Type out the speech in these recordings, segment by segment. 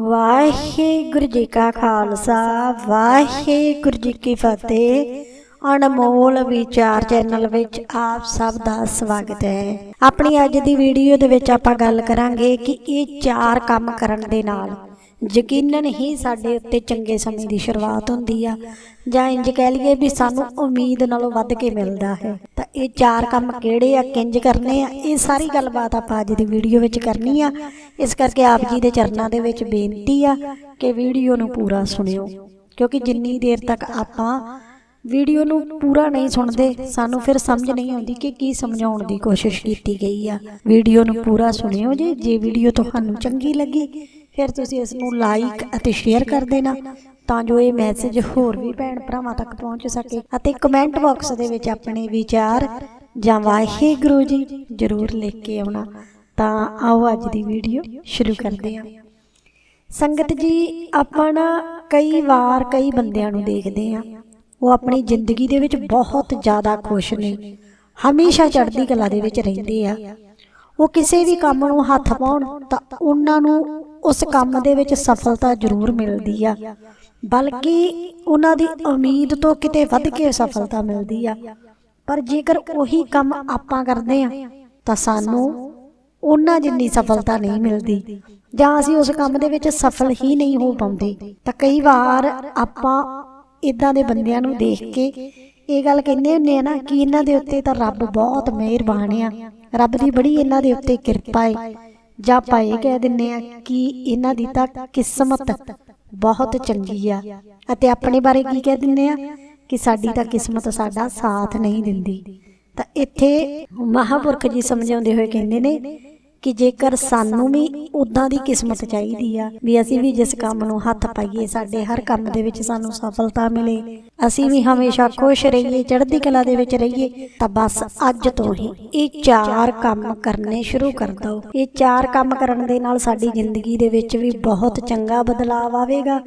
ਵਾਹਿਗੁਰੂ ਜੀ ਕਾ ਖਾਲਸਾ, ਵਾਹਿਗੁਰੂ ਜੀ ਕੀ ਫਤਿਹ। ਅਨਮੋਲ ਵਿਚਾਰ ਚੈਨਲ ਵਿੱਚ ਆਪ ਸਭ ਦਾ ਸਵਾਗਤ ਹੈ। ਆਪਣੀ ਅੱਜ ਦੀ ਵੀਡੀਓ ਦੇ ਵਿੱਚ ਆਪਾਂ ਗੱਲ ਕਰਾਂਗੇ ਕਿ ਇਹ ਚਾਰ ਕੰਮ ਕਰਨ ਦੇ ਨਾਲ ਯਕੀਨਨ ਹੀ ਸਾਡੇ ਉੱਤੇ ਚੰਗੇ ਸਮੇਂ ਦੀ ਸ਼ੁਰੂਆਤ ਹੁੰਦੀ ਆ। ਜਾਂ ਇੰਜ ਕਹਿ ਲਈਏ ਵੀ ਸਾਨੂੰ ਉਮੀਦ ਨਾਲੋਂ ਵੱਧ ਕੇ ਮਿਲਦਾ ਹੈ। ਤਾਂ ਇਹ ਚਾਰ ਕੰਮ ਕਿਹੜੇ ਆ, ਕਿੰਜ ਕਰਨੇ ਆ, ਇਹ ਸਾਰੀ ਗੱਲਬਾਤ ਆਪਾਂ ਅੱਜ ਦੀ ਵੀਡੀਓ ਵਿੱਚ ਕਰਨੀ ਆ। ਇਸ ਕਰਕੇ ਆਪ ਜੀ ਦੇ ਚਰਨਾਂ ਦੇ ਵਿੱਚ ਬੇਨਤੀ ਆ ਕਿ ਵੀਡੀਓ ਨੂੰ ਪੂਰਾ ਸੁਣਿਓ। ਕਿਉਂਕਿ ਜਿੰਨੀ ਦੇਰ ਤੱਕ ਆਪਾਂ ਵੀਡੀਓ ਨੂੰ ਪੂਰਾ ਨਹੀਂ ਸੁਣਦੇ, ਸਾਨੂੰ ਫਿਰ ਸਮਝ ਨਹੀਂ ਆਉਂਦੀ ਕਿ ਕੀ ਸਮਝਾਉਣ ਦੀ ਕੋਸ਼ਿਸ਼ ਕੀਤੀ ਗਈ ਆ। ਵੀਡੀਓ ਨੂੰ ਪੂਰਾ ਸੁਣਿਓ ਜੀ। ਜੇ ਵੀਡੀਓ ਤੁਹਾਨੂੰ ਚੰਗੀ ਲੱਗੀ ਫਿਰ ਤੁਸੀਂ ਇਸ ਨੂੰ ਲਾਈਕ ਅਤੇ ਸ਼ੇਅਰ ਕਰ ਦੇਣਾ, ਤਾਂ ਜੋ ਇਹ ਮੈਸੇਜ ਹੋਰ ਵੀ ਭੈਣ ਭਰਾਵਾਂ ਤੱਕ ਪਹੁੰਚ ਸਕੇ ਅਤੇ ਕਮੈਂਟ ਬਾਕਸ ਦੇ ਵਿੱਚ ਆਪਣੇ ਵਿਚਾਰ ਜਾਂ ਵਾਹਿਗੁਰੂ ਜੀ ਜ਼ਰੂਰ ਲਿਖ ਕੇ ਆਉਣਾ। ਤਾਂ ਆਓ ਅੱਜ ਦੀ ਵੀਡੀਓ ਸ਼ੁਰੂ ਕਰਦੇ ਹਾਂ। ਸੰਗਤ ਜੀ, ਆਪਾਂ ਨਾ ਕਈ ਵਾਰ ਕਈ ਬੰਦਿਆਂ ਨੂੰ ਦੇਖਦੇ ਆ ਉਹ ਆਪਣੀ ਜ਼ਿੰਦਗੀ ਦੇ ਵਿੱਚ ਬਹੁਤ ਜ਼ਿਆਦਾ ਖੁਸ਼ ਨੇ, ਹਮੇਸ਼ਾ ਚੜ੍ਹਦੀ ਕਲਾ ਦੇ ਵਿੱਚ ਰਹਿੰਦੇ ਆ। ਉਹ ਕਿਸੇ ਵੀ ਕੰਮ ਨੂੰ ਹੱਥ ਪਾਉਣ ਤਾਂ ਉਹਨਾਂ ਨੂੰ ਉਸ ਕੰਮ ਦੇ ਵਿੱਚ ਸਫਲਤਾ ਜ਼ਰੂਰ ਮਿਲਦੀ ਆ। ਬਲਕਿ ਉਹਨਾਂ ਦੀ ਉਮੀਦ ਤੋਂ ਕਿਤੇ ਵੱਧ ਕੇ ਸਫਲਤਾ ਮਿਲਦੀ ਆ। ਪਰ ਜੇਕਰ ਉਹੀ ਕੰਮ ਆਪਾਂ ਕਰਦੇ ਆ, ਤਾਂ ਸਾਨੂੰ ਉਹਨਾਂ ਜਿੰਨੀ ਸਫਲਤਾ ਨਹੀਂ ਮਿਲਦੀ, ਜਾਂ ਅਸੀਂ ਉਸ ਕੰਮ ਦੇ ਵਿੱਚ ਸਫਲ ਹੀ ਨਹੀਂ ਹੋ ਪਾਉਂਦੇ, ਤਾਂ ਕਈ ਵਾਰ ਆਪਾਂ ਇਦਾਂ ਦੇ ਬੰਦਿਆਂ ਨੂੰ ਦੇਖ ਕੇ ਇਹ ਗੱਲ ਕਹਿੰਦੇ ਹੁੰਦੇ ਆ ਨਾ ਕਿ ਇਹਨਾਂ ਦੇ ਉੱਤੇ ਤਾਂ ਰੱਬ ਬਹੁਤ ਮਿਹਰਬਾਨ ਆ। ਰੱਬ ਦੀ ਬੜੀ ਇਹਨਾਂ ਦੇ ਉੱਤੇ ਕਿਰਪਾ ਹੈ ਜਾਂ ਆਪਾਂ ਇਹ ਕਹਿ ਦਿੰਨੇ ਆ ਕਿ ਇਹਨਾਂ ਦੀ ਤਾਂ ਕਿਸਮਤ ਬਹੁਤ ਚੰਗੀ ਆ। ਅਤੇ ਆਪਣੇ ਬਾਰੇ ਕੀ ਕਹਿ ਦਿੰਨੇ ਆ? ਕਿ ਸਾਡੀ ਤਾਂ ਕਿਸਮਤ ਸਾਡਾ ਸਾਥ ਨਹੀਂ ਦਿੰਦੀ। ਤਾਂ ਇੱਥੇ ਮਹਾਪੁਰਖ ਜੀ ਸਮਝਾਉਂਦੇ ਹੋਏ ਕਹਿੰਦੇ ਨੇ ਕਿ ਜੇਕਰ ਸਾਨੂੰ ਵੀ ਉਦਾਂ ਦੀ ਕਿਸਮਤ ਚਾਹੀਦੀ ਆ ਵੀ ਅਸੀਂ ਵੀ ਜਿਸ ਕੰਮ ਨੂੰ ਹੱਥ ਪਾਈਏ, ਸਾਡੇ ਹਰ ਕੰਮ ਦੇ ਵਿੱਚ ਸਾਨੂੰ ਸਫਲਤਾ ਮਿਲੇ, ਅਸੀਂ ਵੀ ਹਮੇਸ਼ਾ ਖੁਸ਼ ਰਹੀਏ, ਚੜ੍ਹਦੀ ਕਲਾ ਦੇ ਵਿੱਚ ਰਹੀਏ, ਤਾਂ ਬਸ ਅੱਜ ਤੋਂ ਹੀ ਇਹ ਚਾਰ ਕੰਮ ਕਰਨੇ ਸ਼ੁਰੂ ਕਰ ਦਿਓ। ਇਹ ਚਾਰ ਕੰਮ ਕਰਨ ਦੇ ਨਾਲ ਸਾਡੀ ਜ਼ਿੰਦਗੀ ਦੇ ਵਿੱਚ ਵੀ ਬਹੁਤ ਚੰਗਾ ਬਦਲਾਅ ਆਵੇਗਾ।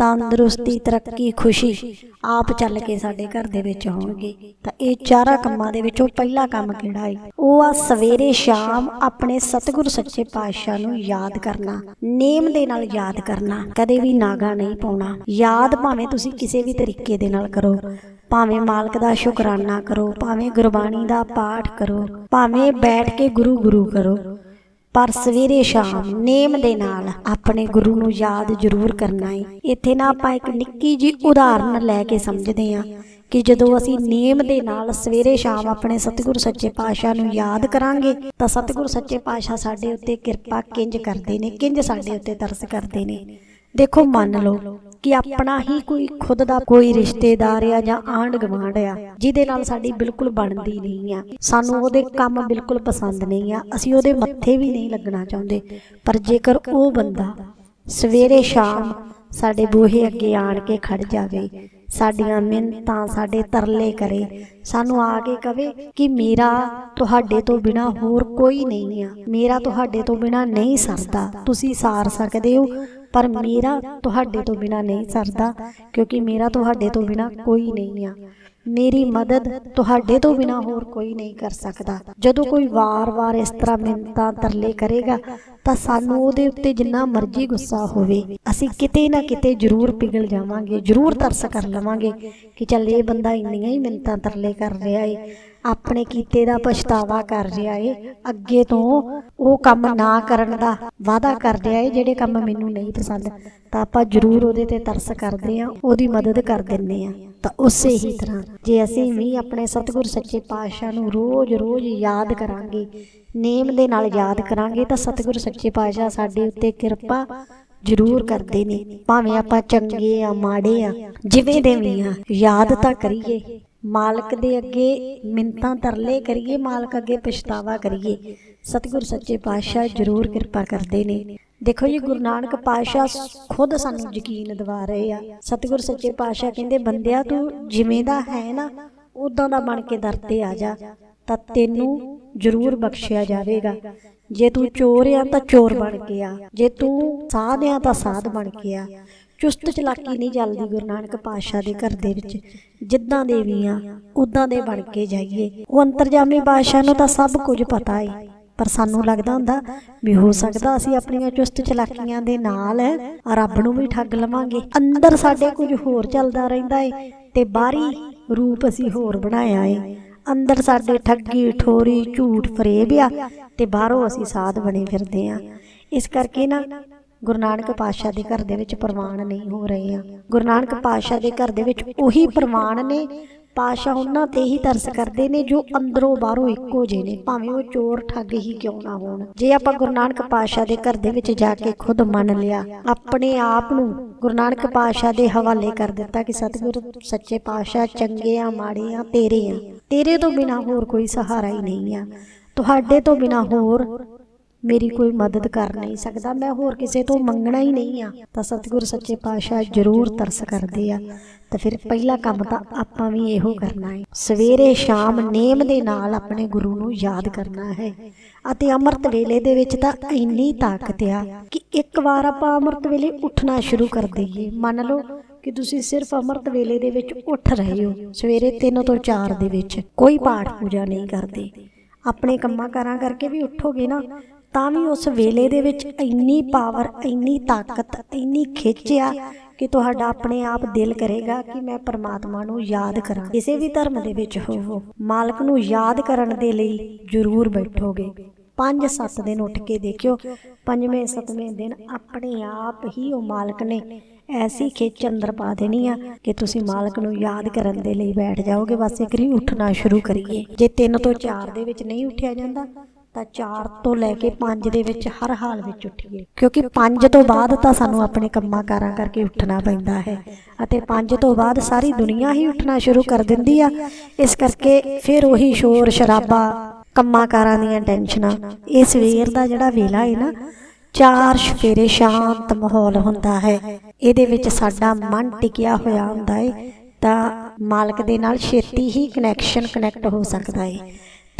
ਤੰਦਰੁਸਤੀ, ਤਰੱਕੀ, ਖੁਸ਼ੀ ਆਪ ਚੱਲ ਕੇ ਸਾਡੇ ਘਰ ਦੇ ਵਿੱਚ ਹੋਣਗੇ। ਤਾਂ ਇਹ ਚਾਰਾਂ ਕੰਮਾਂ ਦੇ ਵਿੱਚੋਂ ਪਹਿਲਾ ਕੰਮ ਕਿਹੜਾ ਹੈ ਉਹ ਆ ਸਵੇਰੇ ਸ਼ਾਮ ਆਪਣੇ ਸਤਿਗੁਰ ਸੱਚੇ ਪਾਤਸ਼ਾਹ ਨੂੰ ਯਾਦ ਕਰਨਾ, ਨੇਮ ਦੇ ਨਾਲ ਯਾਦ ਕਰਨਾ, ਕਦੇ ਵੀ ਨਾਗਾ ਨਹੀਂ ਪਾਉਣਾ। ਯਾਦ ਭਾਵੇਂ ਤੁਸੀਂ ਕਿਸੇ ਵੀ ਤਰੀਕੇ ਦੇ ਨਾਲ ਕਰੋ, ਭਾਵੇਂ ਮਾਲਕ ਦਾ ਸ਼ੁਕਰਾਨਾ ਕਰੋ, ਭਾਵੇਂ ਗੁਰਬਾਣੀ ਦਾ ਪਾਠ ਕਰੋ, ਭਾਵੇਂ ਬੈਠ ਕੇ ਗੁਰੂ ਗੁਰੂ ਕਰੋ। ਪਰ ਸਵੇਰੇ ਸ਼ਾਮ ਨੇਮ ਦੇ ਨਾਲ ਆਪਣੇ ਗੁਰੂ ਨੂੰ ਯਾਦ ਜ਼ਰੂਰ ਕਰਨਾ ਹੈ ਇੱਥੇ ਨਾ ਆਪਾਂ ਇੱਕ ਨਿੱਕੀ ਜੀ ਉਦਾਹਰਨ ਲੈ ਕੇ ਸਮਝਦੇ ਹਾਂ ਕਿ ਜਦੋਂ ਅਸੀਂ ਨੇਮ ਦੇ ਨਾਲ ਸਵੇਰੇ ਸ਼ਾਮ ਆਪਣੇ ਸਤਿਗੁਰ ਸੱਚੇ ਪਾਤਸ਼ਾਹ ਨੂੰ ਯਾਦ ਕਰਾਂਗੇ, ਤਾਂ ਸਤਿਗੁਰ ਸੱਚੇ ਪਾਤਸ਼ਾਹ ਸਾਡੇ ਉੱਤੇ ਕਿਰਪਾ ਕਿੰਜ ਕਰਦੇ ਨੇ, ਕਿੰਜ ਸਾਡੇ ਉੱਤੇ ਤਰਸ ਕਰਦੇ ਨੇ। ਦੇਖੋ ਮੰਨ ਲਓ ਕਿ ਆਪਣਾ ਹੀ ਕੋਈ ਖੁਦ ਦਾ ਕੋਈ ਰਿਸ਼ਤੇਦਾਰ ਆ ਜਾਂ ਆਂਢ ਗੁਆਂਢ ਆ, ਜਿਹਦੇ ਨਾਲ ਸਾਡੀ ਬਿਲਕੁਲ ਬਣਦੀ ਨਹੀਂ ਆ। ਸਾਨੂੰ ਉਹਦੇ ਕੰਮ ਬਿਲਕੁਲ ਪਸੰਦ ਨਹੀਂ ਆ। ਅਸੀਂ ਉਹਦੇ ਮੱਥੇ ਵੀ ਨਹੀਂ ਲੱਗਣਾ ਚਾਹੁੰਦੇ। ਪਰ ਜੇਕਰ ਉਹ ਬੰਦਾ ਸਵੇਰੇ ਸ਼ਾਮ ਸਾਡੇ ਬੂਹੇ ਅੱਗੇ ਆਣ ਕੇ ਖੜ ਜਾਵੇ, ਸਾਡੀਆਂ ਮਿਹਨਤਾਂ ਸਾਡੇ ਤਰਲੇ ਕਰੇ, ਸਾਨੂੰ ਆ ਕੇ ਕਵੇ ਕਿ ਮੇਰਾ ਤੁਹਾਡੇ ਤੋਂ ਬਿਨਾ ਹੋਰ ਕੋਈ ਨਹੀਂ ਆ। ਮੇਰਾ ਤੁਹਾਡੇ ਤੋਂ ਬਿਨਾ ਨਹੀਂ ਸਰਦਾ। ਤੁਸੀਂ ਸਾਰ ਸਕਦੇ ਹੋ। ਪਰ ਮੇਰਾ ਤੁਹਾਡੇ ਤੋਂ ਬਿਨਾ ਨਹੀਂ ਸਰਦਾ, ਕਿਉਂਕਿ ਮੇਰਾ ਤੁਹਾਡੇ ਤੋਂ ਬਿਨਾ ਕੋਈ ਨਹੀਂ ਆ। ਮੇਰੀ ਮਦਦ ਤੁਹਾਡੇ ਤੋਂ ਬਿਨਾ ਹੋਰ ਕੋਈ ਨਹੀਂ ਕਰ ਸਕਦਾ। ਜਦੋਂ ਕੋਈ ਵਾਰ-ਵਾਰ ਇਸ ਤਰ੍ਹਾਂ ਮਿੰਤਾਂ ਤਰਲੇ ਕਰੇਗਾ, ਤਾਂ ਸਾਨੂੰ ਉਹਦੇ ਉੱਤੇ ਜਿੰਨਾ ਮਰਜ਼ੀ ਗੁੱਸਾ ਹੋਵੇ। ਅਸੀਂ ਕਿਤੇ ਨਾ ਕਿਤੇ ਜ਼ਰੂਰ ਪਿਘਲ ਜਾਵਾਂਗੇ, ਜ਼ਰੂਰ ਤਰਸ ਕਰ ਲਵਾਂਗੇ ਕਿ ਚੱਲ ਇਹ ਬੰਦਾ ਇੰਨੀਆਂ ਹੀ ਮਿੰਤਾਂ ਤਰਲੇ ਕਰ ਰਿਹਾ ਏ, ਆਪਣੇ ਕੀਤੇ ਦਾ ਪਛਤਾਵਾ ਕਰ ਰਿਹਾ ਏ, ਅੱਗੇ ਤੋਂ ਉਹ ਕੰਮ ਨਾ ਕਰਨ ਦਾ ਵਾਅਦਾ ਕਰ ਰਿਹਾ ਏ, ਜਿਹੜੇ ਕੰਮ ਮੈਨੂੰ ਨਹੀਂ ਪਸੰਦ, ਤਾਂ ਆਪਾਂ ਜ਼ਰੂਰ ਉਹਦੇ ਤੇ ਤਰਸ ਕਰਦੇ ਆਂ, ਉਹਦੀ ਮਦਦ ਕਰ ਦਿੰਨੇ ਆਂ। ਤਾਂ ਉਸੇ ਹੀ ਤਰ੍ਹਾਂ ਜੇ ਅਸੀਂ ਵੀ ਆਪਣੇ ਸਤਿਗੁਰ ਸੱਚੇ ਪਾਤਸ਼ਾਹ ਨੂੰ ਰੋਜ਼-ਰੋਜ਼ ਯਾਦ ਕਰਾਂਗੇ, ਨੇਮ ਦੇ ਨਾਲ ਯਾਦ ਕਰਾਂਗੇ, ਤਾਂ ਸਤਿਗੁਰ ਸੱਚੇ ਪਾਤਸ਼ਾਹ ਸਾਡੇ ਉੱਤੇ ਕਿਰਪਾ ਜ਼ਰੂਰ ਕਰਦੇ ਨੇ। ਭਾਵੇਂ ਆਪਾਂ ਚੰਗੇ ਆ, ਮਾੜੇ ਆ, ਜਿਵੇਂ ਦੇ ਵੀ ਆ, ਯਾਦ ਤਾਂ ਕਰੀਏ। ਮਾਲਕ ਦੇ ਅੱਗੇ ਮਿੰਤਾਂ ਤਰਲੇ ਕਰੀਏ, ਮਾਲਕ ਅੱਗੇ ਪਛਤਾਵਾ ਕਰੀਏ। ਸਤਿਗੁਰ ਸੱਚੇ ਪਾਤਸ਼ਾਹ ਜ਼ਰੂਰ ਕਿਰਪਾ ਕਰਦੇ ਨੇ। ਦੇਖੋ ਜੀ ਗੁਰੂ ਨਾਨਕ ਪਾਤਸ਼ਾਹ ਖੁਦ ਸਾਨੂੰ ਯਕੀਨ ਦਿਵਾ ਰਹੇ ਆ। ਸਤਿਗੁਰ ਸੱਚੇ ਪਾਤਸ਼ਾਹ ਕਹਿੰਦੇ ਬੰਦਿਆ ਤੂੰ ਜਿਵੇਂ ਦਾ ਹੈ ਨਾ ਉਦਾਂ ਦਾ ਬਣ ਕੇ ਦਰ ਤੇ ਆ ਜਾ। ਤਾਂ ਤੈਨੂੰ ਜ਼ਰੂਰ ਬਖਸ਼ਿਆ ਜਾਵੇਗਾ। ਜੇ ਤੂੰ ਚੋਰ ਆ ਤਾਂ ਚੋਰ ਬਣ ਕੇ ਆ ਜੇ ਤੂੰ ਸਾਧ ਆ ਤਾਂ ਸਾਧ ਬਣ ਕੇ ਆ ਚੁਸਤ ਚਲਾਕੀ ਨਹੀਂ ਚੱਲਦੀ ਗੁਰੂ ਨਾਨਕ ਪਾਤਸ਼ਾਹ ਦੇ ਘਰ ਦੇ ਵਿੱਚ। ਜਿੱਦਾਂ ਦੇ ਵੀ ਆ ਉਦਾਂ ਦੇ ਬਣ ਕੇ ਜਾਈਏ। ਉਹ ਅੰਤਰਜਾਮੀ ਬਾਦਸ਼ਾਹ ਨੂੰ ਤਾਂ ਸਭ ਕੁਝ ਪਤਾ ਹੈ ਪਰ ਸਾਨੂੰ ਲੱਗਦਾ ਹੁੰਦਾ ਵੀ ਹੋ ਸਕਦਾ ਅਸੀਂ ਆਪਣੀਆਂ ਚੁਸਤ ਚਲਾਕੀਆਂ ਦੇ ਨਾਲ ਰੱਬ ਨੂੰ ਵੀ ਠੱਗ ਲਵਾਂਗੇ। ਅੰਦਰ ਸਾਡੇ ਕੁਝ ਹੋਰ ਚੱਲਦਾ ਰਹਿੰਦਾ ਏ ਤੇ ਬਾਹਰੀ ਰੂਪ ਅਸੀਂ ਹੋਰ ਬਣਾਇਆ ਏ। ਅੰਦਰ ਸਾਡੇ ਠੱਗੀ, ਠੋਰੀ, ਝੂਠ, ਫਰੇਬ ਆ ਤੇ ਬਾਹਰੋਂ ਅਸੀਂ ਸਾਧ ਬਣੇ ਫਿਰਦੇ ਆ। ਇਸ ਕਰਕੇ ਨਾ ਗੁਰੂ ਨਾਨਕ ਪਾਤਸ਼ਾਹ ਦੇ ਘਰ ਦੇ ਵਿੱਚ ਪ੍ਰਵਾਨ ਨਹੀਂ ਹੋ ਰਹੇ ਆ। ਗੁਰੂ ਨਾਨਕ ਪਾਤਸ਼ਾਹ ਦੇ ਘਰ ਦੇ ਵਿੱਚ ਉਹੀ ਪ੍ਰਵਾਨ ਨੇ ਪਾਤਸ਼ਾਹ ਉਹਨਾਂ ਤੇ ਹੀ ਤਰਸ ਕਰਦੇ ਨੇ ਜੋ ਅੰਦਰੋਂ ਬਾਹਰੋਂ ਇੱਕੋ ਜਿਹੇ ਨੇ, ਭਾਵੇਂ ਉਹ ਚੋਰ ਠੱਗ ਹੀ ਕਿਉਂ ਨਾ ਹੋਣ। ਜੇ ਆਪਾਂ ਗੁਰੂ ਨਾਨਕ ਪਾਤਸ਼ਾਹ ਦੇ ਘਰ ਦੇ ਵਿੱਚ ਜਾ ਕੇ ਖੁਦ ਮੰਨ ਲਿਆ, ਆਪਣੇ ਆਪ ਨੂੰ ਗੁਰੂ ਨਾਨਕ ਪਾਤਸ਼ਾਹ ਦੇ ਹਵਾਲੇ ਕਰ ਦਿੱਤਾ ਕਿ ਸਤਿਗੁਰ ਸੱਚੇ ਪਾਤਸ਼ਾਹ ਚੰਗੇ ਆ, ਮਾੜੇ ਆ, ਤੇਰੇ ਆ, ਤੇਰੇ ਤੋਂ ਬਿਨਾ ਹੋਰ ਕੋਈ ਸਹਾਰਾ ਹੀ ਨਹੀਂ ਆ। ਤੁਹਾਡੇ ਤੋਂ ਬਿਨਾ ਹੋਰ ਮੇਰੀ ਕੋਈ ਮਦਦ ਕਰ ਨਹੀਂ ਸਕਦਾ, ਮੈਂ ਹੋਰ ਕਿਸੇ ਤੋਂ ਮੰਗਣਾ ਹੀ ਨਹੀਂ ਆ। ਤਾਂ ਸਤਿਗੁਰ ਸੱਚੇ ਪਾਤਸ਼ਾਹ ਜ਼ਰੂਰ ਤਰਸ ਕਰਦੇ ਆ। ਤਾਂ ਫਿਰ ਪਹਿਲਾ ਕੰਮ ਤਾਂ ਆਪਾਂ ਵੀ ਇਹੋ ਕਰਨਾ ਹੈ। ਸਵੇਰੇ ਸ਼ਾਮ ਨੇਮ ਦੇ ਨਾਲ ਆਪਣੇ ਗੁਰੂ ਨੂੰ ਯਾਦ ਕਰਨਾ ਹੈ। ਅਤੇ ਅੰਮ੍ਰਿਤ ਵੇਲੇ ਦੇ ਵਿੱਚ ਤਾਂ ਇੰਨੀ ਤਾਕਤ ਆ ਕਿ ਇੱਕ ਵਾਰ ਆਪਾਂ ਅੰਮ੍ਰਿਤ ਵੇਲੇ ਉੱਠਣਾ ਸ਼ੁਰੂ ਕਰ ਦਈਏ। ਮੰਨ ਲਓ ਕਿ ਤੁਸੀਂ ਸਿਰਫ ਅੰਮ੍ਰਿਤ ਵੇਲੇ ਦੇ ਵਿੱਚ ਉੱਠ ਰਹੇ ਹੋ, ਸਵੇਰੇ 3 ਤੋਂ 4 ਦੇ ਵਿੱਚ। ਕੋਈ ਪਾਠ ਪੂਜਾ ਨਹੀਂ ਕਰਦੇ। ਆਪਣੇ ਕੰਮਾਂ ਕਾਰਾਂ ਕਰਕੇ ਵੀ ਉੱਠੋਗੇ ਨਾ ਤਾਂ ਵੀ ਉਸ ਵੇਲੇ ਦੇ ਵਿੱਚ ਇੰਨੀ ਪਾਵਰ ਇੰਨੀ ਤਾਕਤ, ਇੰਨੀ ਖਿੱਚ ਆ ਕਿ ਤੁਹਾਡਾ ਆਪਣੇ ਆਪ ਦਿਲ ਕਰੇਗਾ ਕਿ ਮੈਂ ਪਰਮਾਤਮਾ ਨੂੰ ਯਾਦ ਕਰਾਂ। ਕਿਸੇ ਵੀ ਧਰਮ ਦੇ ਵਿੱਚ ਹੋਵੋ, ਮਾਲਕ ਨੂੰ ਯਾਦ ਕਰਨ ਦੇ ਲਈ ਜ਼ਰੂਰ ਬੈਠੋਗੇ। ਪੰਜ ਸੱਤ ਦਿਨ ਉੱਠ ਕੇ ਦੇਖਿਓ, ਪੰਜਵੇਂ ਸੱਤਵੇਂ ਦਿਨ ਆਪਣੇ ਆਪ ਹੀ ਉਹ ਮਾਲਕ ਨੇ ਐਸੀ ਖਿੱਚ ਅੰਦਰ ਪਾ ਦੇਣੀ ਆ ਕਿ ਤੁਸੀਂ ਮਾਲਕ ਨੂੰ ਯਾਦ ਕਰਨ ਦੇ ਲਈ ਬੈਠ ਜਾਓਗੇ। ਬਸ ਇੱਕ ਰੀ ਉੱਠਣਾ ਸ਼ੁਰੂ ਕਰੀਏ। ਜੇ 3 ਤੋਂ 4 ਦੇ ਵਿੱਚ ਨਹੀਂ ਉੱਠਿਆ ਜਾਂਦਾ ਤਾਂ 4 ਤੋਂ ਲੈ ਕੇ 5 ਦੇ ਵਿੱਚ ਹਰ ਹਾਲ ਵਿੱਚ ਉੱਠੀਏ। ਕਿਉਂਕਿ 5 ਤੋਂ ਬਾਅਦ ਤਾਂ ਸਾਨੂੰ ਆਪਣੇ ਕੰਮਾਂ ਕਾਰਾਂ ਕਰਕੇ ਉੱਠਣਾ ਪੈਂਦਾ ਹੈ ਅਤੇ 5 ਤੋਂ ਬਾਅਦ ਸਾਰੀ ਦੁਨੀਆ ਹੀ ਉੱਠਣਾ ਸ਼ੁਰੂ ਕਰ ਦਿੰਦੀ ਆ। ਇਸ ਕਰਕੇ ਫਿਰ ਉਹੀ ਸ਼ੋਰ ਸ਼ਰਾਬਾ ਕੰਮਾਂ ਕਾਰਾਂ ਦੀਆਂ ਟੈਨਸ਼ਨਾਂ ਇਹ ਸਵੇਰ ਦਾ ਜਿਹੜਾ ਵੇਲਾ ਹੈ ਨਾ ਚਾਰ ਸਵੇਰੇ ਸ਼ਾਂਤ ਮਾਹੌਲ ਹੁੰਦਾ ਹੈ। ਇਹਦੇ ਵਿੱਚ ਸਾਡਾ ਮਨ ਟਿਕਿਆ ਹੋਇਆ ਹੁੰਦਾ ਹੈ ਤਾਂ ਮਾਲਕ ਦੇ ਨਾਲ ਛੇਤੀ ਹੀ ਕਨੈਕਸ਼ਨ ਕਨੈਕਟ ਹੋ ਸਕਦਾ ਹੈ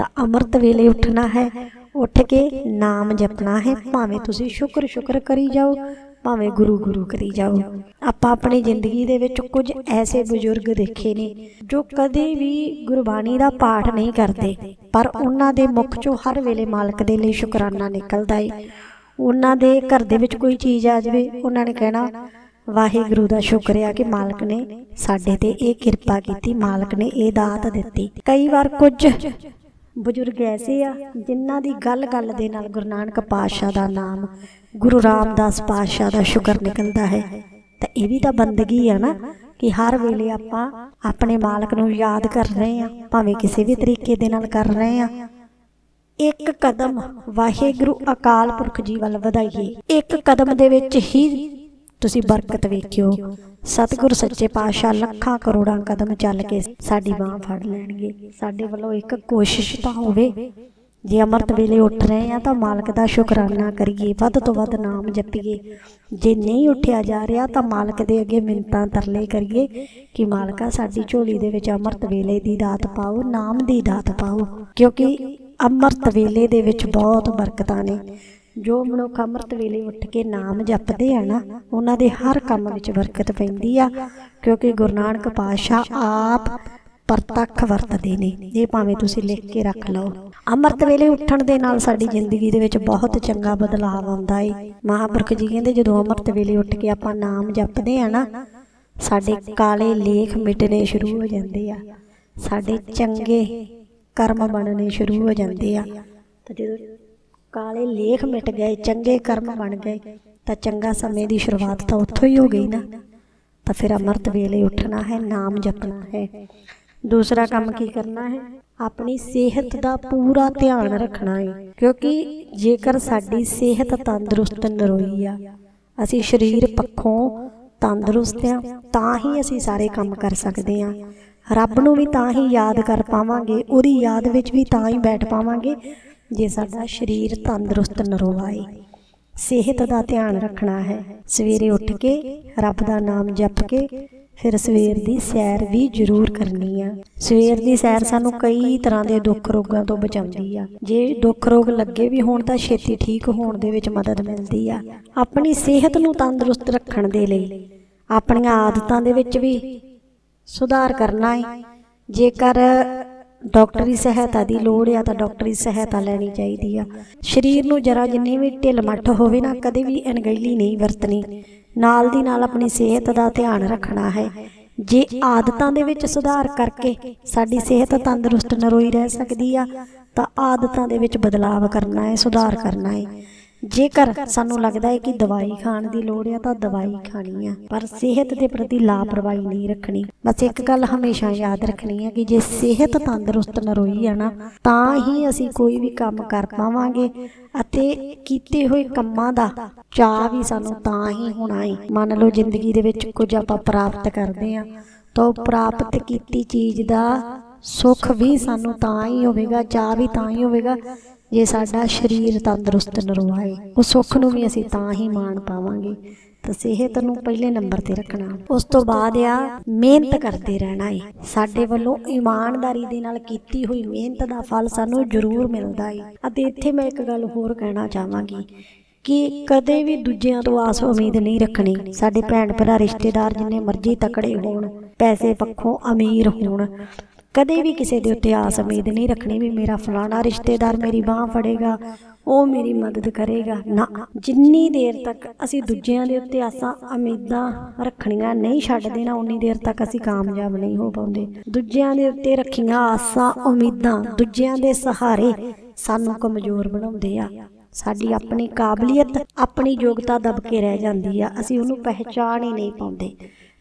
ਤਾਂ ਅੰਮ੍ਰਿਤ ਵੇਲੇ ਉੱਠਣਾ ਹੈ। ਉੱਠ ਕੇ ਨਾਮ ਜਪਣਾ ਹੈ। ਭਾਵੇਂ ਤੁਸੀਂ ਸ਼ੁਕਰ ਸ਼ੁਕਰ ਕਰੀ ਜਾਓ, ਭਾਵੇਂ ਗੁਰੂ ਗੁਰੂ ਕਰੀ ਜਾਓ। ਆਪਾਂ ਆਪਣੀ ਜ਼ਿੰਦਗੀ ਦੇ ਵਿੱਚ ਕੁਝ ਐਸੇ ਬਜ਼ੁਰਗ ਦੇਖੇ ਨੇ, ਜੋ ਕਦੇ ਵੀ ਗੁਰਬਾਣੀ ਦਾ ਪਾਠ ਨਹੀਂ ਕਰਦੇ, ਪਰ ਉਹਨਾਂ ਦੇ ਮੁਖ ਚੋਂ ਹਰ ਵੇਲੇ ਮਾਲਕ ਦੇ ਲਈ ਸ਼ੁਕਰਾਨਾ ਨਿਕਲਦਾ ਏ। ਉਹਨਾਂ ਦੇ ਘਰ ਦੇ ਵਿੱਚ ਕੋਈ ਚੀਜ਼ ਆ ਜਾਵੇ, ਉਹਨਾਂ ਨੇ ਕਹਿਣਾ, ਵਾਹਿਗੁਰੂ ਦਾ ਸ਼ੁਕਰ ਆ ਕਿ ਮਾਲਕ ਨੇ ਸਾਡੇ ਤੇ ਇਹ ਕਿਰਪਾ ਕੀਤੀ, ਮਾਲਕ ਨੇ ਇਹ ਦਾਤ ਦਿੱਤੀ। ਕਈ ਵਾਰ ਕੁਝ ਬਜ਼ੁਰਗ ਐਸੇ ਆ ਜਿਨ੍ਹਾਂ ਦੀ ਗੱਲ ਗੱਲ ਦੇ ਨਾਲ ਗੁਰੂ ਨਾਨਕ ਪਾਤਸ਼ਾਹ ਦਾ ਨਾਮ ਗੁਰੂ ਰਾਮਦਾਸ ਪਾਤਸ਼ਾਹ ਦਾ ਸ਼ੁਕਰ ਨਿਕਲਦਾ ਹੈ। ਤਾਂ ਇਹ ਵੀ ਤਾਂ ਬੰਦਗੀ ਆ ਨਾ ਕਿ ਹਰ ਵੇਲੇ ਆਪਾਂ ਆਪਣੇ ਮਾਲਕ ਨੂੰ ਯਾਦ ਕਰ ਰਹੇ ਆ ਭਾਵੇਂ ਕਿਸੇ ਵੀ ਤਰੀਕੇ ਦੇ ਨਾਲ ਕਰ ਰਹੇ ਆ ਇੱਕ ਕਦਮ ਵਾਹਿਗੁਰੂ ਅਕਾਲ ਪੁਰਖ ਜੀ ਵੱਲ ਵਧਾਈਏ। ਇੱਕ ਕਦਮ ਦੇ ਵਿੱਚ ਹੀ ਤੁਸੀਂ ਬਰਕਤ ਵੇਖਿਓ। ਸਤਿਗੁਰ ਸੱਚੇ ਪਾਤਸ਼ਾਹ ਲੱਖਾਂ ਕਰੋੜਾਂ ਕਦਮ ਚੱਲ ਕੇ ਸਾਡੀ ਬਾਹ ਫੜ ਲੈਣਗੇ। ਸਾਡੇ ਵੱਲੋਂ ਇੱਕ ਕੋਸ਼ਿਸ਼ ਤਾਂ ਹੋਵੇ, ਜੇ ਅੰਮ੍ਰਿਤ ਵੇਲੇ ਉੱਠ ਰਹੇ ਆ ਤਾਂ ਮਾਲਕ ਦਾ ਸ਼ੁਕਰਾਨਾ ਕਰੀਏ, ਵੱਧ ਤੋਂ ਵੱਧ ਨਾਮ ਜਪੀਏ। ਜੇ ਨਹੀਂ ਉੱਠਿਆ ਜਾ ਰਿਹਾ ਤਾਂ ਮਾਲਕ ਦੇ ਅੱਗੇ ਮਿੰਤਾਂ ਤਰਲੇ ਕਰੀਏ ਕਿ ਮਾਲਕਾ ਸਾਡੀ ਝੋਲੀ ਦੇ ਵਿੱਚ ਅੰਮ੍ਰਿਤ ਵੇਲੇ ਦੀ ਦਾਤ ਪਾਓ, ਨਾਮ ਦੀ ਦਾਤ ਪਾਓ। ਕਿਉਂਕਿ ਅੰਮ੍ਰਿਤ ਵੇਲੇ ਦੇ ਵਿੱਚ ਬਹੁਤ ਬਰਕਤਾਂ ਨੇ। ਜੋ ਮਨੁੱਖ ਅੰਮ੍ਰਿਤ ਵੇਲੇ ਉੱਠ ਕੇ ਨਾਮ ਜਪਦੇ ਆ ਨਾ, ਉਹਨਾਂ ਦੇ ਹਰ ਕੰਮ ਵਿੱਚ ਬਰਕਤ ਪੈਂਦੀ ਆ, ਕਿਉਂਕਿ ਗੁਰੂ ਨਾਨਕ ਪਾਤਸ਼ਾਹ ਆਪ ਪ੍ਰਤੱਖ ਵਰਤਦੇ ਨੇ। ਇਹ ਭਾਵੇਂ ਤੁਸੀਂ ਲਿਖ ਕੇ ਰੱਖ ਲਓ। ਅੰਮ੍ਰਿਤ ਵੇਲੇ ਉੱਠਣ ਦੇ ਨਾਲ ਸਾਡੀ ਜ਼ਿੰਦਗੀ ਦੇ ਵਿੱਚ ਬਹੁਤ ਚੰਗਾ ਬਦਲਾਅ ਆਉਂਦਾ ਏ। ਮਹਾਂਪੁਰਖ ਜੀ ਕਹਿੰਦੇ, ਜਦੋਂ ਅੰਮ੍ਰਿਤ ਵੇਲੇ ਉੱਠ ਕੇ ਆਪਾਂ ਨਾਮ ਜਪਦੇ ਆ ਨਾ, ਸਾਡੇ ਕਾਲੇ ਲੇਖ ਮਿਟਣੇ ਸ਼ੁਰੂ ਹੋ ਜਾਂਦੇ ਆ। ਸਾਡੇ ਚੰਗੇ ਕਰਮ ਬਣਨੇ ਸ਼ੁਰੂ ਹੋ ਜਾਂਦੇ ਆ। ਤਾਂ ਜਦੋਂ ਕਾਲੇ ਲੇਖ ਮਿਟ ਗਏ, ਚੰਗੇ ਕਰਮ ਬਣ ਗਏ। ਤਾਂ ਚੰਗਾ ਸਮੇਂ ਦੀ ਸ਼ੁਰੂਆਤ ਤਾਂ ਉੱਥੋਂ ਹੀ ਹੋ ਗਈ ਨਾ। ਤਾਂ ਫਿਰ ਅੰਮ੍ਰਿਤ ਵੇਲੇ ਉੱਠਣਾ ਹੈ, ਨਾਮ ਜਪਣਾ ਹੈ। ਦੂਸਰਾ ਕੰਮ ਕੀ ਕਰਨਾ ਹੈ? ਆਪਣੀ ਸਿਹਤ ਦਾ ਪੂਰਾ ਧਿਆਨ ਰੱਖਣਾ ਹੈ। ਕਿਉਂਕਿ ਜੇਕਰ ਸਾਡੀ ਸਿਹਤ ਤੰਦਰੁਸਤ ਨਰੋਈ ਆ, ਅਸੀਂ ਸਰੀਰ ਪੱਖੋਂ ਤੰਦਰੁਸਤ ਆ, ਤਾਂ ਹੀ ਅਸੀਂ ਸਾਰੇ ਕੰਮ ਕਰ ਸਕਦੇ ਆ। ਰੱਬ ਨੂੰ ਵੀ ਤਾਂ ਹੀ ਯਾਦ ਕਰ ਪਾਵਾਂਗੇ, ਉਹਦੀ ਯਾਦ ਵਿੱਚ ਵੀ ਤਾਂ ਹੀ ਬੈਠ ਪਾਵਾਂਗੇ ਜੇ ਸਾਡਾ ਸਰੀਰ ਤੰਦਰੁਸਤ ਨਰੋਵਾਏ ਸਿਹਤ ਦਾ ਧਿਆਨ ਰੱਖਣਾ ਹੈ। ਸਵੇਰੇ ਉੱਠ ਕੇ ਰੱਬ ਦਾ ਨਾਮ ਜਪ ਕੇ ਫਿਰ ਸਵੇਰ ਦੀ ਸੈਰ ਵੀ ਜ਼ਰੂਰ ਕਰਨੀ ਆ। ਸਵੇਰ ਦੀ ਸੈਰ ਸਾਨੂੰ ਕਈ ਤਰ੍ਹਾਂ ਦੇ ਦੁੱਖ ਰੋਗਾਂ ਤੋਂ ਬਚਾਉਂਦੀ ਆ। ਜੇ ਦੁੱਖ ਰੋਗ ਲੱਗੇ ਵੀ ਹੋਣ ਤਾਂ ਛੇਤੀ ਠੀਕ ਹੋਣ ਦੇ ਵਿੱਚ ਮਦਦ ਮਿਲਦੀ ਆ। ਆਪਣੀ ਸਿਹਤ ਨੂੰ ਤੰਦਰੁਸਤ ਰੱਖਣ ਦੇ ਲਈ, ਆਪਣੀਆਂ ਆਦਤਾਂ ਦੇ ਵਿੱਚ ਵੀ ਸੁਧਾਰ ਕਰਨਾ ਹੈ ਜੇਕਰ ਡਾਕਟਰੀ ਸਹਾਇਤਾ ਦੀ ਲੋੜ ਆ ਤਾਂ ਡਾਕਟਰੀ ਸਹਾਇਤਾ ਲੈਣੀ ਚਾਹੀਦੀ ਆ। ਸਰੀਰ ਨੂੰ ਜਰਾ ਜਿੰਨੀ ਵੀ ਢਿੱਲ ਮੱਠ ਹੋਵੇ ਨਾ, ਕਦੇ ਵੀ ਅਣਗਹਿਲੀ ਨਹੀਂ ਵਰਤਣੀ। ਨਾਲ ਦੀ ਨਾਲ ਆਪਣੀ ਸਿਹਤ ਦਾ ਧਿਆਨ ਰੱਖਣਾ ਹੈ। ਜੇ ਆਦਤਾਂ ਦੇ ਵਿੱਚ ਸੁਧਾਰ ਕਰਕੇ ਸਾਡੀ ਸਿਹਤ ਤੰਦਰੁਸਤ ਨਰੋਈ ਰਹਿ ਸਕਦੀ ਆ, ਤਾਂ ਆਦਤਾਂ ਦੇ ਵਿੱਚ ਬਦਲਾਅ ਕਰਨਾ ਹੈ, ਸੁਧਾਰ ਕਰਨਾ ਹੈ। ਜੇਕਰ ਸਾਨੂੰ ਲੱਗਦਾ ਹੈ ਕਿ ਦਵਾਈ ਖਾਣ ਦੀ ਲੋੜ ਹੈ ਤਾਂ ਦਵਾਈ ਖਾਣੀ ਆ, ਪਰ ਸਿਹਤ ਦੇ ਪ੍ਰਤੀ ਲਾਪਰਵਾਹੀ ਨਹੀਂ ਰੱਖਣੀ। ਬਸ ਇੱਕ ਗੱਲ ਹਮੇਸ਼ਾ ਯਾਦ ਰੱਖਣੀ ਹੈ ਕਿ ਜੇ ਸਿਹਤ ਤੰਦਰੁਸਤ ਨਰੋਈ ਆ ਨਾ, ਤਾਂ ਹੀ ਅਸੀਂ ਕੋਈ ਵੀ ਕੰਮ ਕਰ ਪਾਵਾਂਗੇ ਅਤੇ ਕੀਤੇ ਹੋਏ ਕੰਮਾਂ ਦਾ ਚਾਹ ਵੀ ਸਾਨੂੰ ਤਾਂ ਹੀ ਹੋਣਾ ਹੈ ਮੰਨ ਲਓ ਜ਼ਿੰਦਗੀ ਦੇ ਵਿੱਚ ਕੁਝ ਆਪਾਂ ਪ੍ਰਾਪਤ ਕਰਦੇ ਆ, ਤਾਂ ਉਹ ਪ੍ਰਾਪਤ ਕੀਤੀ ਚੀਜ਼ ਦਾ ਸੁੱਖ ਵੀ ਸਾਨੂੰ ਤਾਂ ਹੀ ਹੋਵੇਗਾ ਚਾਹ ਵੀ ਤਾਂ ਹੀ ਹੋਵੇਗਾ ਜੇ ਸਾਡਾ ਸਰੀਰ ਤੰਦਰੁਸਤ ਨਰਵਾਏ, ਉਹ ਸੁੱਖ ਨੂੰ ਵੀ ਅਸੀਂ ਤਾਂ ਹੀ ਮਾਣ ਪਾਵਾਂਗੇ। ਤਾਂ ਸਿਹਤ ਨੂੰ ਪਹਿਲੇ ਨੰਬਰ ਤੇ ਰੱਖਣਾ। ਉਸ ਤੋਂ ਬਾਅਦ ਆ, ਮਿਹਨਤ ਕਰਦੇ ਰਹਿਣਾ ਏ। ਸਾਡੇ ਵੱਲੋਂ ਇਮਾਨਦਾਰੀ ਦੇ ਨਾਲ ਕੀਤੀ ਹੋਈ ਮਿਹਨਤ ਦਾ ਫਲ ਸਾਨੂੰ ਜ਼ਰੂਰ ਮਿਲਦਾ ਏ। ਅਤੇ ਇੱਥੇ ਮੈਂ ਇੱਕ ਗੱਲ ਹੋਰ ਕਹਿਣਾ ਚਾਹਾਂਗੀ ਕਿ ਕਦੇ ਵੀ ਦੂਜਿਆਂ ਤੋਂ ਆਸ ਉਮੀਦ ਨਹੀਂ ਰੱਖਣੀ। ਸਾਡੇ ਭੈਣ ਭਰਾ ਰਿਸ਼ਤੇਦਾਰ ਜਿੰਨੇ ਮਰਜ਼ੀ ਤਕੜੇ ਹੋਣ, ਪੈਸੇ ਪੱਖੋਂ ਅਮੀਰ ਹੋਣ। ਕਦੇ ਵੀ ਕਿਸੇ ਦੇ ਉੱਤੇ ਆਸ ਉਮੀਦ ਨਹੀਂ ਰੱਖਣੀ ਵੀ ਮੇਰਾ ਫਲਾਣਾ ਰਿਸ਼ਤੇਦਾਰ ਮੇਰੀ ਬਾਹ ਫੜੇਗਾ, ਉਹ ਮੇਰੀ ਮਦਦ ਕਰੇਗਾ। ਨਾ, ਜਿੰਨੀ ਦੇਰ ਤੱਕ ਅਸੀਂ ਦੂਜਿਆਂ ਦੇ ਉੱਤੇ ਆਸਾਂ, ਉਮੀਦਾਂ ਰੱਖਣੀਆਂ ਨਹੀਂ ਛੱਡਦੇ ਨਾ ਉਨੀ ਦੇਰ ਤੱਕ ਅਸੀਂ ਕਾਮਯਾਬ ਨਹੀਂ ਹੋ ਪਾਉਂਦੇ। ਦੂਜਿਆਂ ਦੇ ਉੱਤੇ ਰੱਖੀਆਂ ਆਸਾਂ, ਉਮੀਦਾਂ, ਦੂਜਿਆਂ ਦੇ ਸਹਾਰੇ ਸਾਨੂੰ ਕਮਜ਼ੋਰ ਬਣਾਉਂਦੇ ਆ। ਸਾਡੀ ਆਪਣੀ ਕਾਬਲੀਅਤ, ਆਪਣੀ ਯੋਗਤਾ ਦਬ ਕੇ ਰਹਿ ਜਾਂਦੀ ਆ, ਅਸੀਂ ਉਹਨੂੰ ਪਹਿਚਾਣ ਹੀ ਨਹੀਂ ਪਾਉਂਦੇ।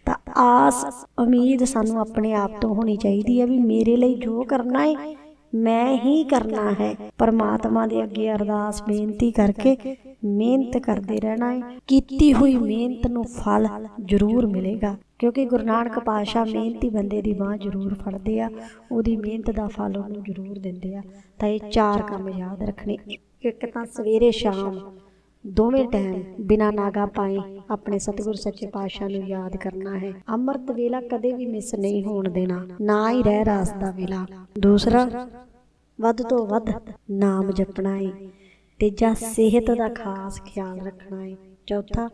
ਤਾਂ ਆਸ ਉਮੀਦ ਸਾਨੂੰ ਆਪਣੇ ਆਪ ਤੋਂ ਹੋਣੀ ਚਾਹੀਦੀ ਹੈ ਵੀ ਮੇਰੇ ਲਈ ਜੋ ਕਰਨਾ ਹੈ, ਮੈਂ ਹੀ ਕਰਨਾ ਹੈ। ਪਰਮਾਤਮਾ ਦੇ ਅੱਗੇ ਅਰਦਾਸ, ਬੇਨਤੀ ਕਰਕੇ ਮਿਹਨਤ ਕਰਦੇ ਰਹਿਣਾ ਹੈ। ਕੀਤੀ ਹੋਈ ਮਿਹਨਤ ਨੂੰ ਫਲ ਜ਼ਰੂਰ ਮਿਲੇਗਾ, ਕਿਉਂਕਿ ਗੁਰੂ ਨਾਨਕ ਪਾਤਸ਼ਾਹ ਮਿਹਨਤੀ ਬੰਦੇ ਦੀ ਬਾਹ ਜ਼ਰੂਰ ਫੜਦੇ ਆ, ਉਹਦੀ ਮਿਹਨਤ ਦਾ ਫਲ ਉਹਨੂੰ ਜ਼ਰੂਰ ਦਿੰਦੇ ਆ। ਤਾਂ ਇਹ ਚਾਰ ਕੰਮ ਯਾਦ ਰੱਖਣੇ, ਇੱਕ ਤਾਂ ਸਵੇਰੇ ਸ਼ਾਮ ਦੋਵੇਂ ਟਾਈਮ ਬਿਨਾ ਨਾਗਾ ਪਾਏ ਆਪਣੇ ਸਤਿਗੁਰ ਸੱਚੇ ਪਾਤਸ਼ਾਹ ਨੂੰ ਯਾਦ ਕਰਨਾ ਹੈ। ਅੰਮ੍ਰਿਤ ਵੇਲਾ ਕਦੇ ਵੀ ਮਿਸ ਨਹੀਂ ਹੋਣ ਦੇਣਾ। ਨਾ ਹੀ ਰਹਿ ਰਾਸ ਦਾ ਵੇਲਾ। ਦੂਸਰਾ ਵੱਧ ਤੋਂ ਵੱਧ ਨਾਮ ਜਪਣਾ ਹੈ ਤੀਜਾ ਸਿਹਤ ਦਾ ਖਾਸ ਖਿਆਲ ਰੱਖਣਾ ਹੈ ਚੌਥਾ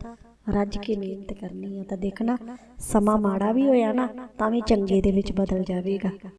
ਰੱਜ ਕੇ ਮਿਹਨਤ ਕਰਨੀ ਹੈ ਤਾਂ ਦੇਖਣਾ ਸਮਾਂ ਮਾੜਾ ਵੀ ਹੋਇਆ ਨਾ ਤਾਂ ਵੀ ਚੰਗੇ ਦੇ ਵਿੱਚ ਬਦਲ ਜਾਵੇਗਾ।